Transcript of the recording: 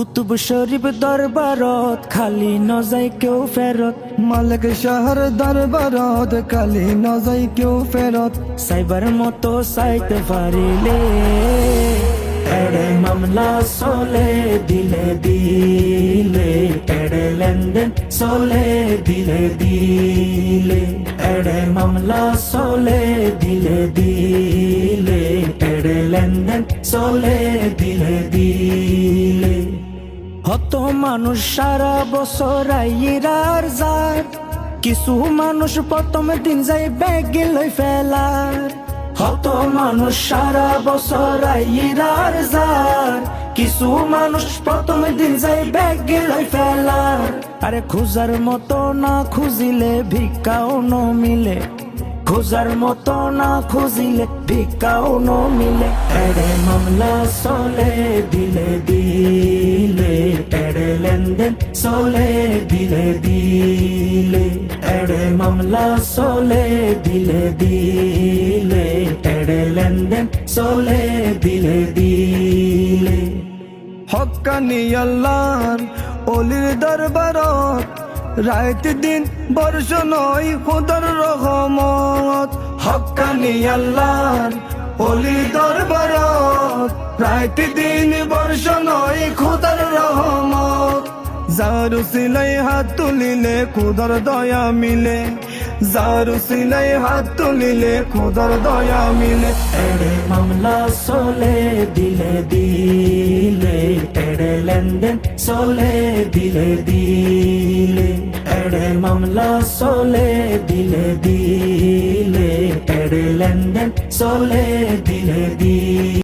কুতুব শরীফ দরবারত, খালি নজাই কেউ ফেরত। মালিক শহর দরবারত, খালি নজাই কেউ ফেরত। সাইবার মতো সাইতে পারিলে, এড়ে মামলা চলে, দিলে দিলে। এড়ে লেনদেন চলে, দিলে দিলে। এড়ে মামলা চলে, দিলে দিলে। এড়ে লেনদেন চলে, দিলে দিলে। হত মানুষ সারা বছর আইরার যার কিছু মানুষ প্রথম দিন যাই ব্যাগ লই ফেলার। হত মানুষ সারা বছর আইরার যার কিছু মানুষ প্রথম দিন যাই ব্যাগ লই ফেলার। আরে খুঁজার মতো না খুঁজিলে ভিক্ষাও ন মিলে। খোঁজার মতো না খুঁজিলে ভিক্ষাও ন মিলে। এড়ে মামলা চলে দিলে চলে দিলে দিলে, এড়ে মামলা চলে দিলে দিলে, এড়ে লেনদেন চলে দিলে দিলে। হকানি আল্লাহর অলির দরবারত রাত দিন বর্ষ নয় খুদর রহমত। হকানি আল্লাহর অলির দরবারত রাত দিন বর্ষ নয় খুদর রহমত। যারু সিলাই হাত তুলিলে খুদর দয়া মিলে। যারু সিলাই হাত তুলিলে খুদর দয়া মিলে। এড়ে মামলা চলে, দিলে দিলে। এড়ে লেনদেন চলে, দিলে দিলে। এড়ে মামলা চলে, দিলে দিলে। এড়ে লেনদেন চলে, দিলে দিলে।